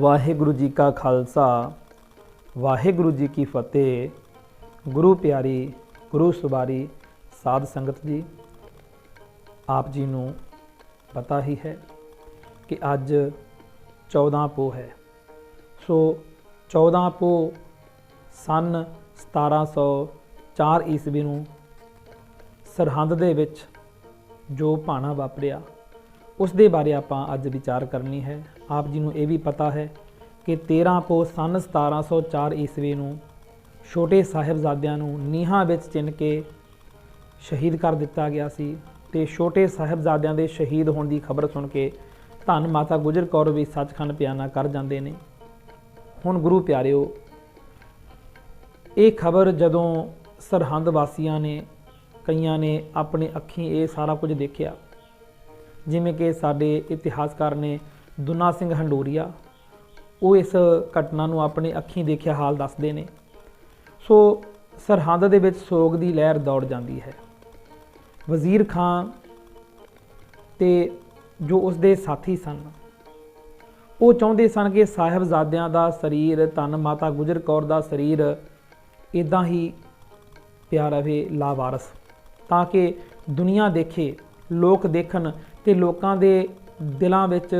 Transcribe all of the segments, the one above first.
ਵਾਹਿਗੁਰੂ ਜੀ ਕਾ ਖਾਲਸਾ, ਵਾਹਿਗੁਰੂ ਜੀ ਕੀ ਫਤਿਹ। ਗੁਰੂ ਪਿਆਰੀ, ਗੁਰੂ ਸੁਬਾਰੀ, ਸਾਧ ਸੰਗਤ ਜੀ, ਆਪ ਜੀ ਨੂੰ ਪਤਾ ਹੀ ਹੈ ਕਿ ਅੱਜ 14 ਪੋ ਹੈ। ਸੋ 14 ਪੋ ਸਨ 1704 ਈਸਵੀ ਨੂੰ ਸਰਹੰਦ ਦੇ ਵਿੱਚ ਜੋ ਭਾਣਾ ਵਾਪਰਿਆ, ਉਸ ਦੇ ਬਾਰੇ ਆਪਾਂ ਅੱਜ ਵਿਚਾਰ ਕਰਨੀ ਹੈ। ਆਪ ਜੀ ਨੂੰ ਇਹ ਵੀ ਪਤਾ ਹੈ ਕਿ 13 ਪੋ ਸਨ 1704 ਈਸਵੀ ਨੂੰ ਛੋਟੇ ਸਾਹਿਬਜ਼ਾਦਿਆਂ ਨੂੰ ਨੀਹਾਂ ਵਿੱਚ ਚਿਣ ਕੇ ਸ਼ਹੀਦ ਕਰ ਦਿੱਤਾ ਗਿਆ ਸੀ ਤੇ ਛੋਟੇ ਸਾਹਿਬਜ਼ਾਦਿਆਂ ਦੇ ਸ਼ਹੀਦ ਹੋਣ ਦੀ ਖਬਰ ਸੁਣ ਕੇ ਧੰਨ ਮਾਤਾ ਗੁਜਰ ਕੌਰ ਵੀ ਸੱਚਖੰਡ ਪਿਆਨਾ ਕਰ ਜਾਂਦੇ ਨੇ। ਹੁਣ ਗੁਰੂ ਪਿਆਰਿਓ, ਇਹ ਖਬਰ ਜਦੋਂ ਸਰਹੰਦ ਵਾਸੀਆਂ ਨੇ, ਕਈਆਂ ਨੇ ਆਪਣੇ ਅੱਖੀਂ ਇਹ ਸਾਰਾ ਕੁਝ ਦੇਖਿਆ। ਜਿਵੇਂ ਕਿ ਸਾਡੇ ਇਤਿਹਾਸਕਾਰ ਨੇ ਦੁਨਾ ਸਿੰਘ ਹੰਡੋਰੀਆ, ਉਹ ਇਸ ਘਟਨਾ ਨੂੰ ਆਪਣੇ ਅੱਖੀਂ ਦੇਖਿਆ ਹਾਲ ਦੱਸਦੇ ਨੇ। ਸੋ ਸਰਹੰਦ ਦੇ ਵਿੱਚ ਸੋਗ ਦੀ ਲਹਿਰ ਦੌੜ ਜਾਂਦੀ ਹੈ। ਵਜ਼ੀਰ ਖਾਨ ਤੇ ਜੋ ਉਸ ਦੇ ਸਾਥੀ ਸਨ, ਉਹ ਚਾਹੁੰਦੇ ਸਨ ਕਿ ਸਾਹਿਬਜ਼ਾਦਿਆਂ ਦਾ ਸਰੀਰ, ਧੰਨ ਮਾਤਾ ਗੁਜਰ ਕੌਰ ਦਾ ਸਰੀਰ ਇਦਾਂ ਹੀ ਪਿਆ ਰਵੇ ਲਾਵਾਰਸ, ਤਾਂ ਕਿ ਦੁਨੀਆ ਦੇਖੇ, ਲੋਕ ਦੇਖਣ ਤੇ ਲੋਕਾਂ ਦੇ ਦਿਲਾਂ ਵਿੱਚ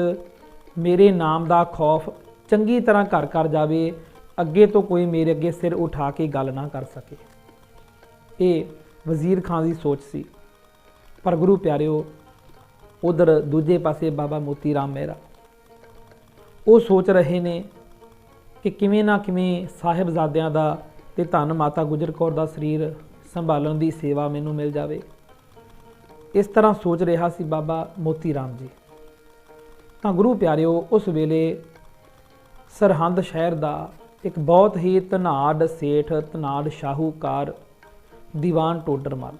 ਮੇਰੇ ਨਾਮ ਦਾ ਖੌਫ ਚੰਗੀ ਤਰ੍ਹਾਂ ਘਰ ਕਰ ਜਾਵੇ, ਅੱਗੇ ਤੋਂ ਕੋਈ ਮੇਰੇ ਅੱਗੇ ਸਿਰ ਉਠਾ ਕੇ ਗੱਲ ਨਾ ਕਰ ਸਕੇ। ਇਹ ਵਜ਼ੀਰ ਖਾਨ ਦੀ ਸੋਚ ਸੀ। ਪਰ ਗੁਰੂ ਪਿਆਰਿਓ, ਉਧਰ ਦੂਜੇ ਪਾਸੇ ਬਾਬਾ ਮੋਤੀ ਰਾਮ ਮਹਿਰਾ, ਉਹ ਸੋਚ ਰਹੇ ਨੇ ਕਿ ਕਿਵੇਂ ਨਾ ਕਿਵੇਂ ਸਾਹਿਬਜ਼ਾਦਿਆਂ ਦਾ ਤੇ ਧੰਨ ਮਾਤਾ ਗੁਜਰ ਕੌਰ ਦਾ ਸਰੀਰ ਸੰਭਾਲਣ ਦੀ ਸੇਵਾ ਮੈਨੂੰ ਮਿਲ ਜਾਵੇ। ਇਸ ਤਰ੍ਹਾਂ ਸੋਚ ਰਿਹਾ ਸੀ ਬਾਬਾ ਮੋਤੀ ਰਾਮ ਜੀ। ਤਾਂ ਗੁਰੂ ਪਿਆਰਿਓ, ਉਸ ਵੇਲੇ ਸਰਹੰਦ ਸ਼ਹਿਰ ਦਾ ਇੱਕ ਬਹੁਤ ਹੀ ਧਨਾੜ ਸੇਠ, ਧਨਾੜ ਸ਼ਾਹੂਕਾਰ ਦੀਵਾਨ ਟੋਡਰਮਲ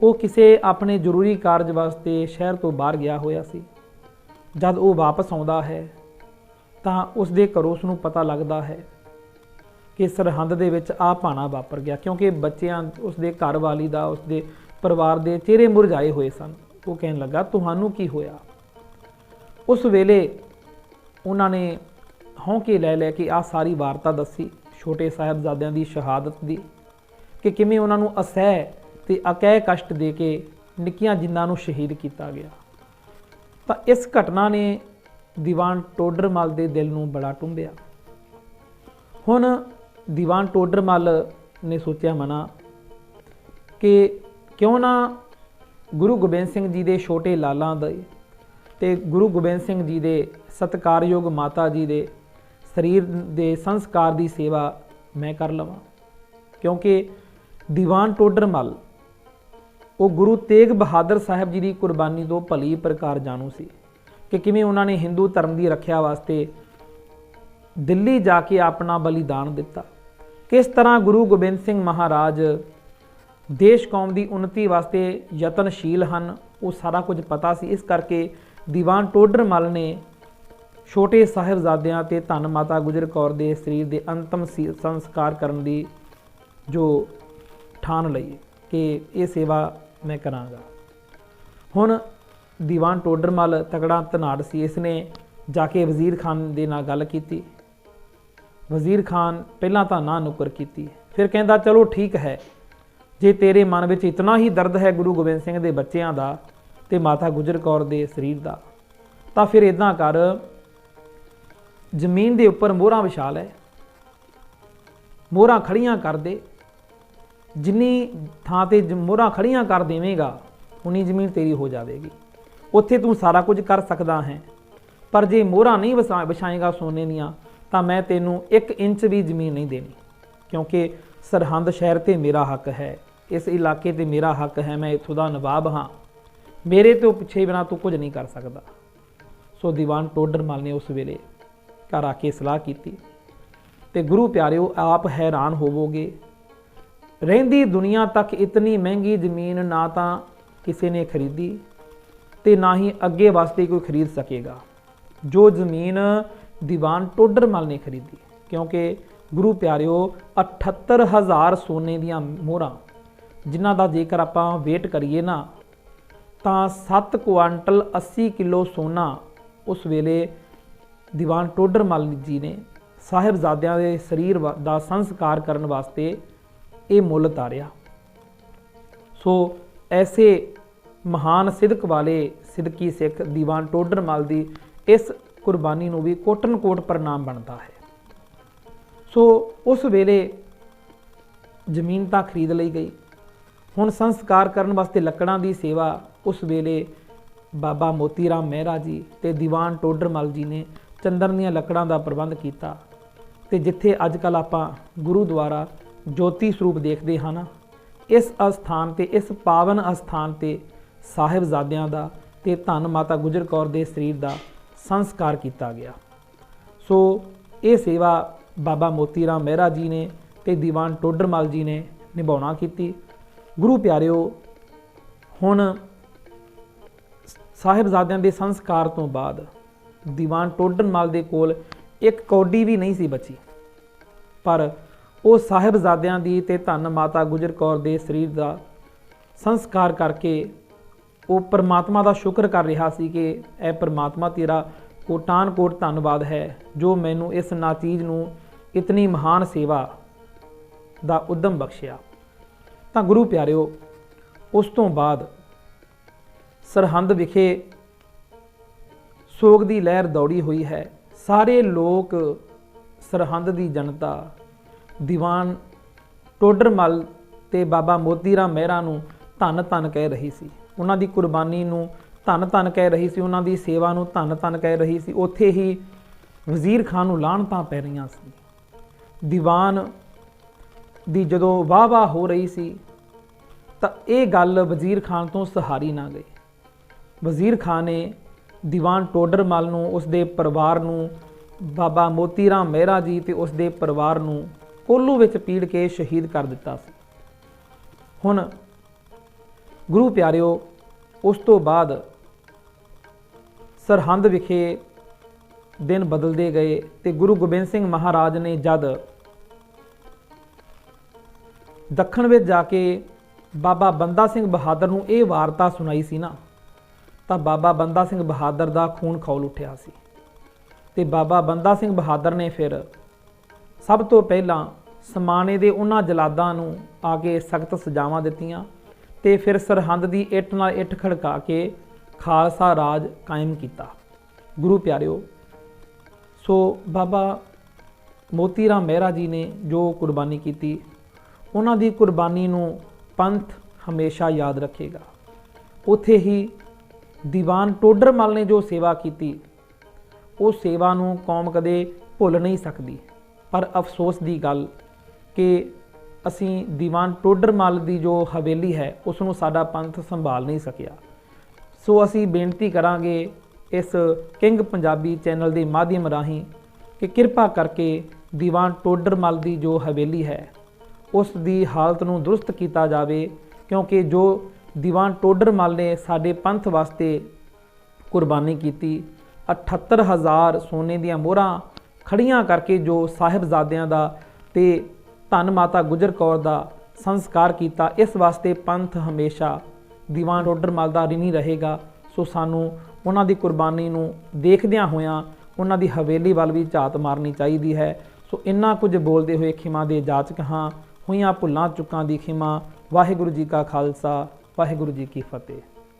ਉਹ ਕਿਸੇ ਆਪਣੇ ਜ਼ਰੂਰੀ ਕਾਰਜ ਵਾਸਤੇ ਸ਼ਹਿਰ ਤੋਂ ਬਾਹਰ ਗਿਆ ਹੋਇਆ ਸੀ। ਜਦ ਉਹ ਵਾਪਸ ਆਉਂਦਾ ਹੈ, ਤਾਂ ਉਸ ਦੇ ਘਰੋਂ ਉਸ ਨੂੰ ਪਤਾ ਲੱਗਦਾ ਹੈ ਕਿ ਸਰਹੰਦ ਦੇ ਵਿੱਚ ਆ ਭਾਣਾ ਵਾਪਰ ਗਿਆ, ਕਿਉਂਕਿ ਬੱਚਿਆਂ, ਉਸ ਦੇ ਘਰ ਵਾਲੀ ਦਾ, ਉਸ ਦੇ ਪਰਿਵਾਰ ਦੇ ਚਿਹਰੇ ਮੁਰਝਾਏ ਹੋਏ ਸਨ। ਉਹ ਕਹਿਣ ਲੱਗਾ, ਤੁਹਾਨੂੰ ਕੀ ਹੋਇਆ? ਉਸ ਵੇਲੇ ਉਹਨਾਂ ਨੇ ਹੌਂਕੇ ਲੈ ਲੈ ਕੇ ਆ ਸਾਰੀ ਵਾਰਤਾ ਦੱਸੀ, ਛੋਟੇ ਸਾਹਿਬਜ਼ਾਦਿਆਂ ਦੀ ਸ਼ਹਾਦਤ ਦੀ ਕਿ ਕਿਵੇਂ ਉਹਨਾਂ ਨੂੰ ਅਸਹਿ ਤੇ ਅਕਹਿ ਕਸ਼ਟ ਦੇ ਕੇ ਨਿੱਕੀਆਂ ਜਿੰਨਾਂ ਨੂੰ ਸ਼ਹੀਦ ਕੀਤਾ ਗਿਆ। ਤਾਂ ਇਸ ਘਟਨਾ ਨੇ ਦੀਵਾਨ ਟੋਡਰਮਲ ਦੇ ਦਿਲ ਨੂੰ ਬੜਾ ਟੁੰਬਿਆ। ਹੁਣ ਦੀਵਾਨ ਟੋਡਰਮਲ ਨੇ ਸੋਚਿਆ ਮਨਾ ਕਿ ਕਿਉਂ ਨਾ ਗੁਰੂ ਗੋਬਿੰਦ ਸਿੰਘ ਜੀ ਦੇ ਛੋਟੇ ਲਾਲਾਂ ਦੇ ਤੇ ਗੁਰੂ ਗੋਬਿੰਦ ਸਿੰਘ ਜੀ ਦੇ ਸਤਕਾਰਯੋਗ ਮਾਤਾ ਜੀ ਦੇ ਸਰੀਰ ਦੇ ਸੰਸਕਾਰ ਦੀ ਸੇਵਾ ਮੈਂ ਕਰ ਲਵਾਂ। ਕਿਉਂਕਿ ਦੀਵਾਨ ਟੋਡਰਮਲ ਉਹ ਗੁਰੂ ਤੇਗ ਬਹਾਦਰ ਸਾਹਿਬ ਜੀ ਦੀ ਕੁਰਬਾਨੀ ਤੋਂ ਭਲੀ ਪ੍ਰਕਾਰ ਜਾਣੂ ਸੀ ਕਿ ਕਿਵੇਂ ਉਹਨਾਂ ਨੇ ਹਿੰਦੂ ਧਰਮ ਦੀ ਰੱਖਿਆ ਵਾਸਤੇ ਦਿੱਲੀ ਜਾ ਕੇ ਆਪਣਾ ਬਲੀਦਾਨ ਦਿੱਤਾ। ਕਿਸ ਤਰ੍ਹਾਂ ਗੁਰੂ ਗੋਬਿੰਦ ਸਿੰਘ ਮਹਾਰਾਜ ਦੇਸ਼ ਕੌਮ ਦੀ ਉન્નਤੀ ਵਾਸਤੇ ਯਤਨਸ਼ੀਲ ਹਨ, ਉਹ ਸਾਰਾ ਕੁਝ ਪਤਾ ਸੀ। ਇਸ ਕਰਕੇ ਦੀਵਾਨ ਟੋਡਰਮਲ ਨੇ ਛੋਟੇ ਸਾਹਿਬਜ਼ਾਦਿਆਂ ਤੇ ਧੰਨ ਮਾਤਾ ਗੁਜਰ ਕੌਰ ਦੇ ਸਰੀਰ ਦੇ ਅੰਤਮ ਸੀ- ਸੰਸਕਾਰ ਕਰਨ ਦੀ ਜੋ ਠਾਣ ਲਈ ਕਿ ਇਹ ਸੇਵਾ ਮੈਂ ਕਰਾਂਗਾ। ਹੁਣ ਦੀਵਾਨ ਟੋਡਰਮਲ ਤਗੜਾ ਧਨਾੜ ਸੀ। ਇਸ ਨੇ ਜਾ ਕੇ ਵਜ਼ੀਰ ਖਾਨ ਦੇ ਨਾਲ ਗੱਲ ਕੀਤੀ। ਵਜ਼ੀਰ ਖਾਨ ਪਹਿਲਾਂ ਤਾਂ ਨਾ ਨੁਕਰ ਕੀਤੀ। ਫਿਰ ਕਹਿੰਦਾ, ਚਲੋ ਠੀਕ ਹੈ। ਜੇ ਤੇਰੇ ਮਨ ਵਿੱਚ ਇਤਨਾ ਹੀ ਦਰਦ ਹੈ ਗੁਰੂ ਗੋਬਿੰਦ ਸਿੰਘ ਦੇ ਬੱਚਿਆਂ ਦਾ ਤੇ ਮਾਤਾ ਗੁਜਰ ਕੌਰ ਦੇ ਸਰੀਰ ਦਾ। ਤਾਂ ਫਿਰ ਇਦਾਂ ਕਰ, ਜ਼ਮੀਨ ਦੇ ਉੱਪਰ ਮੋਹਰਾਂ ਵਿਛਾ ਲੈ। ਮੋਹਰਾਂ ਖੜੀਆਂ ਕਰ ਦੇ। ਜਿੰਨੀ ਥਾਂ ਤੇ ਜ- ਮੋਹਰਾਂ ਖੜੀਆਂ ਕਰ ਦੇਵੇਂਗਾ, ਉਨੀ ਜ਼ਮੀਨ ਤੇਰੀ ਹੋ ਜਾਵੇਗੀ। ਉੱਥੇ ਤੂੰ ਸਾਰਾ ਕੁਝ ਕਰ ਸਕਦਾ ਹੈ। ਪਰ ਜੇ ਮੋਹਰਾਂ ਨਹੀਂ ਵਸਾ- ਵਿਛਾਏਗਾ ਸੋਨੇ ਦੀਆਂ, ਤਾਂ ਮੈਂ ਤੈਨੂੰ 1 ਇੰਚ ਵੀ ਜ਼ਮੀਨ ਨਹੀਂ ਦੇਣੀ। ਕਿਉਂਕਿ ਸਰਹੰਦ ਸ਼ਹਿਰ ਤੇ ਮੇਰਾ ਹੱਕ ਹੈ। ਇਸ ਇਲਾਕੇ ਤੇ ਮੇਰਾ ਹੱਕ ਹੈ, ਮੈਂ ਇੱਥੋਂ ਦਾ ਨਵਾਬ ਹਾਂ। ਮੇਰੇ ਤੋਂ ਪਿੱਛੇ ਬਿਨਾ ਤੂੰ ਕੁਝ ਨਹੀਂ ਕਰ ਸਕਦਾ। ਸੋ ਦੀਵਾਨ ਟੋਡਰਮਲ ਨੇ ਉਸ ਵੇਲੇ ਘਰ ਆ ਕੇ ਸਲਾਹ ਕੀਤੀ ਤੇ ਗੁਰੂ ਪਿਆਰਿਓ, ਆਪ ਹੈਰਾਨ ਹੋਵੋਗੇ, ਰਹਿੰਦੀ ਦੁਨੀਆ ਤੱਕ ਇਤਨੀ ਮਹਿੰਗੀ ਜ਼ਮੀਨ ਨਾ ਤਾਂ ਕਿਸੇ ਨੇ ਖਰੀਦੀ ਤੇ ਨਾ ਹੀ ਅੱਗੇ ਵਾਸਤੇ ਕੋਈ ਖਰੀਦ ਸਕੇਗਾ। ਜੋ ਜ਼ਮੀਨ ਦੀਵਾਨ ਟੋਡਰਮਲ ਨੇ ਖਰੀਦੀ, ਕਿਉਂਕਿ ਗੁਰੂ ਪਿਆਰਿਓ 78000 ਸੋਨੇ ਦੀਆਂ ਮੋਹਰਾਂ, ਜਿਨ੍ਹਾਂ ਦਾ ਜੇਕਰ ਆਪਾਂ ਵੇਟ ਕਰੀਏ ਨਾ ਤਾਂ 7 ਕੁਆਂਟਲ 80 ਕਿਲੋ ਸੋਨਾ ਉਸ ਵੇਲੇ ਦੀਵਾਨ ਟੋਡਰ ਮੱਲ ਜੀ ਨੇ ਸਾਹਿਬਜ਼ਾਦਿਆਂ ਦੇ ਸਰੀਰ ਵਾ- ਦਾ ਸੰਸਕਾਰ ਕਰਨ ਵਾਸਤੇ ਇਹ ਮੁੱਲ ਤਾਰਿਆ। ਸੋ ਐਸੇ ਮਹਾਨ ਸਿਦਕ ਵਾਲੇ ਸਿਦਕੀ ਸਿੱਖ ਦੀਵਾਨ ਟੋਡਰ ਮੱਲ ਦੀ ਇਸ ਕੁਰਬਾਨੀ ਨੂੰ ਵੀ ਕੋਟਨ ਕੋਟ ਪ੍ਰਣਾਮ ਬਣਦਾ ਹੈ। ਸੋ ਉਸ ਵੇਲੇ ਜ਼ਮੀਨ ਤਾਂ ਖਰੀਦ ਲਈ ਗਈ। ਹੁਣ ਸੰਸਕਾਰ ਕਰਨ ਵਾਸਤੇ ਲੱਕੜਾਂ ਦੀ ਸੇਵਾ ਉਸ ਵੇਲੇ ਬਾਬਾ ਮੋਤੀ ਰਾਮ ਮਹਿਰਾ ਜੀ ਤੇ ਦੀਵਾਨ ਟੋਡਰਮਲ ਜੀ ਨੇ ਚੰਦਨ ਦੀਆਂ ਲੱਕੜਾਂ ਦਾ ਪ੍ਰਬੰਧ ਕੀਤਾ। ਤੇ ਜਿੱਥੇ ਅੱਜ ਕੱਲ ਆਪਾਂ ਗੁਰੂਦੁਆਰਾ ਜੋਤੀ ਸਰੂਪ ਦੇਖਦੇ ਹਾਂ ਇਸ ਅਸਥਾਨ ਤੇ, ਇਸ ਪਾਵਨ ਅਸਥਾਨ ਤੇ ਸਾਹਿਬਜ਼ਾਦਿਆਂ ਦਾ ਤੇ ਧੰਨ ਮਾਤਾ ਗੁਜਰ ਕੌਰ ਦੇ ਸਰੀਰ ਦਾ ਸੰਸਕਾਰ ਕੀਤਾ ਗਿਆ। ਸੋ ਇਹ ਸੇਵਾ ਬਾਬਾ ਮੋਤੀ ਰਾਮ ਮਹਿਰਾ ਜੀ ਨੇ ਤੇ ਦੀਵਾਨ ਟੋਡਰਮਲ ਜੀ ਨੇ ਨਿਭਾਉਣਾ ਕੀਤੀ। ਗੁਰੂ ਪਿਆਰਿਓ, ਹੁਣ ਸਾਹਿਬਜ਼ਾਦਿਆਂ ਦੇ ਸੰਸਕਾਰ ਤੋਂ ਬਾਅਦ ਦੀਵਾਨ ਟੋਡਰਮਲ ਦੇ ਕੋਲ ਇੱਕ ਕੌਡੀ ਵੀ ਨਹੀਂ ਸੀ ਬਚੀ। ਪਰ ਉਹ ਸਾਹਿਬਜ਼ਾਦਿਆਂ ਦੀ ਤੇ ਧੰਨ ਮਾਤਾ ਗੁਜਰ ਕੌਰ ਦੇ ਸਰੀਰ ਦਾ ਸੰਸਕਾਰ ਕਰਕੇ ਉਹ ਪਰਮਾਤਮਾ ਦਾ ਸ਼ੁਕਰ ਕਰ ਰਿਹਾ ਸੀ ਕਿ ਇਹ ਪਰਮਾਤਮਾ ਤੇਰਾ ਕੋਟਾਨ ਕੋਟ ਧੰਨਵਾਦ ਹੈ, ਜੋ ਮੈਨੂੰ ਇਸ ਨਾਚੀਜ਼ ਨੂੰ ਇਤਨੀ ਮਹਾਨ ਸੇਵਾ ਦਾ ਉਦਮ ਬਖਸ਼ਿਆ। ਤਾਂ ਗੁਰੂ ਪਿਆਰਿਓ, ਉਸ ਤੋਂ ਬਾਅਦ ਸਰਹੰਦ ਵਿਖੇ ਸੋਗ ਦੀ ਲਹਿਰ ਦੌੜੀ ਹੋਈ ਹੈ। ਸਾਰੇ ਲੋਕ ਸਰਹੰਦ ਦੀ ਜਨਤਾ, ਦੀਵਾਨ ਟੋਡਰਮਲ ਤੇ ਬਾਬਾ ਮੋਤੀ ਰਾਮ ਮਹਿਰਾ ਨੂੰ ਧੰਨ ਧੰਨ ਕਹਿ ਰਹੀ ਸੀ। ਉਹਨਾਂ ਦੀ ਕੁਰਬਾਨੀ ਨੂੰ ਧੰਨ ਧੰਨ ਕਹਿ ਰਹੀ ਸੀ, ਉਹਨਾਂ ਦੀ ਸੇਵਾ ਨੂੰ ਧੰਨ ਧੰਨ ਕਹਿ ਰਹੀ ਸੀ। ਉੱਥੇ ਹੀ ਵਜ਼ੀਰ ਖਾਨ ਨੂੰ ਲਾਹਣਤਾਂ ਪੈ ਰਹੀਆਂ ਸੀ। ਦੀਵਾਨ ਦੀ ਜਦੋਂ ਵਾਹ ਵਾਹ ਹੋ ਰਹੀ ਸੀ ਤਾਂ ਇਹ ਗੱਲ ਵਜ਼ੀਰ ਖਾਨ ਤੋਂ ਸਹਾਰੀ ਨਾ ਗਈ। ਵਜ਼ੀਰ ਖਾਨ ਨੇ ਦੀਵਾਨ ਟੋਡਰਮਲ ਨੂੰ, ਉਸ ਦੇ ਪਰਿਵਾਰ ਨੂੰ, ਬਾਬਾ ਮੋਤੀ ਰਾਮ ਮਹਿਰਾ ਜੀ ਤੇ ਉਸ ਦੇ ਪਰਿਵਾਰ ਨੂੰ ਕੋਲੂ ਵਿੱਚ ਪੀੜ ਕੇ ਸ਼ਹੀਦ ਕਰ ਦਿੱਤਾ ਸੀ। ਹੁਣ ਗੁਰੂ ਪਿਆਰਿਓ, ਉਸ ਤੋਂ ਬਾਅਦ ਸਰਹੰਦ ਵਿਖੇ ਦਿਨ ਬਦਲਦੇ ਗਏ ਤੇ ਗੁਰੂ ਗੋਬਿੰਦ ਸਿੰਘ ਮਹਾਰਾਜ ਨੇ ਜਦ ਦੱਖਣ ਵਿੱਚ ਜਾ ਕੇ ਬਾਬਾ ਬੰਦਾ ਸਿੰਘ ਬਹਾਦਰ ਨੂੰ ਇਹ ਵਾਰਤਾ ਸੁਣਾਈ ਸੀ ਨਾ ਤਾਂ ਬਾਬਾ ਬੰਦਾ ਸਿੰਘ ਬਹਾਦਰ ਦਾ ਖੂਨ ਖੌਲ ਉੱਠਿਆ ਸੀ। ਤੇ ਬਾਬਾ ਬੰਦਾ ਸਿੰਘ ਬਹਾਦਰ ਨੇ ਫਿਰ ਸਭ ਤੋਂ ਪਹਿਲਾਂ ਸਮਾਣੇ ਦੇ ਉਹਨਾਂ ਜਲਾਦਾਂ ਨੂੰ ਆ ਕੇ ਸਖਤ ਸਜ਼ਾਵਾਂ ਦਿੱਤੀਆਂ ਤੇ ਫਿਰ ਸਰਹੰਦ ਦੀ ਇੱਟ ਨਾਲ ਇੱਟ ਖੜਕਾ ਕੇ ਖਾਲਸਾ ਰਾਜ ਕਾਇਮ ਕੀਤਾ। ਗੁਰੂ ਪਿਆਰਿਓ, ਸੋ ਬਾਬਾ ਮੋਤੀ ਰਾਮ ਮਹਿਰਾ ਜੀ ਨੇ ਜੋ ਕੁਰਬਾਨੀ ਕੀਤੀ, ਉਹਨਾਂ ਦੀ ਕੁਰਬਾਨੀ ਨੂੰ ਪੰਥ ਹਮੇਸ਼ਾ ਯਾਦ ਰੱਖੇਗਾ। ਉਥੇ ਹੀ ਦੀਵਾਨ ਟੋਡਰਮਲ ਨੇ ਜੋ ਸੇਵਾ ਕੀਤੀ, ਉਹ ਸੇਵਾ ਨੂੰ ਕੌਮ ਕਦੇ ਭੁੱਲ ਨਹੀਂ ਸਕਦੀ। ਪਰ ਅਫਸੋਸ ਦੀ ਗੱਲ ਕਿ ਅਸੀਂ ਦੀਵਾਨ ਟੋਡਰਮਲ ਦੀ ਜੋ ਹਵੇਲੀ ਹੈ ਉਸ ਨੂੰ ਸਾਡਾ ਪੰਥ ਸੰਭਾਲ ਨਹੀਂ ਸਕਿਆ। ਸੋ ਅਸੀਂ ਬੇਨਤੀ ਕਰਾਂਗੇ ਇਸ ਕਿੰਗ ਪੰਜਾਬੀ ਚੈਨਲ ਦੇ ਮਾਧਿਅਮ ਰਾਹੀਂ ਕਿ ਕਿਰਪਾ ਕਰਕੇ ਦੀਵਾਨ ਟੋਡਰਮਲ ਦੀ ਜੋ ਹਵੇਲੀ ਹੈ, ਉਸ ਦੀ ਹਾਲਤ ਨੂੰ ਦਰੁਸਤ ਕੀਤਾ ਜਾਵੇ, ਕਿਉਂਕਿ ਜੋ ਦੀਵਾਨ ਟੋਡਰਮਲ ਨੇ ਸਾਡੇ ਪੰਥ ਵਾਸਤੇ ਕੁਰਬਾਨੀ ਕੀਤੀ। 78000 ਸੋਨੇ ਦੀਆਂ ਮੋਹਰਾਂ ਖੜੀਆਂ ਕਰਕੇ ਜੋ ਸਾਹਿਬਜ਼ਾਦਿਆਂ ਦਾ ਤੇ ਧੰਨ ਮਾਤਾ ਗੁਜਰ ਕੌਰ ਦਾ ਸੰਸਕਾਰ ਕੀਤਾ, ਇਸ ਵਾਸਤੇ ਪੰਥ ਹਮੇਸ਼ਾ ਦੀਵਾਨ ਟੋਡਰਮਲ ਦਾ ਰਿਣੀ ਰਹੇਗਾ। ਸੋ ਸਾਨੂੰ ਉਹਨਾਂ ਦੀ ਕੁਰਬਾਨੀ ਨੂੰ ਦੇਖਦਿਆਂ ਹੋਇਆਂ ਉਹਨਾਂ ਦੀ ਹਵੇਲੀ ਵੱਲ ਵੀ ਝਾਤ ਮਾਰਨੀ ਚਾਹੀਦੀ ਹੈ। ਸੋ ਇੰਨਾ ਕੁਝ ਬੋਲਦੇ ਹੋਏ ਖਿਮਾ ਦੇ ਜਾਚਕ ਹਾਂ, ਹੋਈਆਂ ਭੁੱਲਾਂ ਚੁੱਕਾਂ ਦੀ ਖਿਮਾ। ਵਾਹਿਗੁਰੂ ਜੀ ਕਾ ਖਾਲਸਾ ਵਾਹਿਗੁਰੂ ਜੀ ਕੀ ਫਤਿਹ।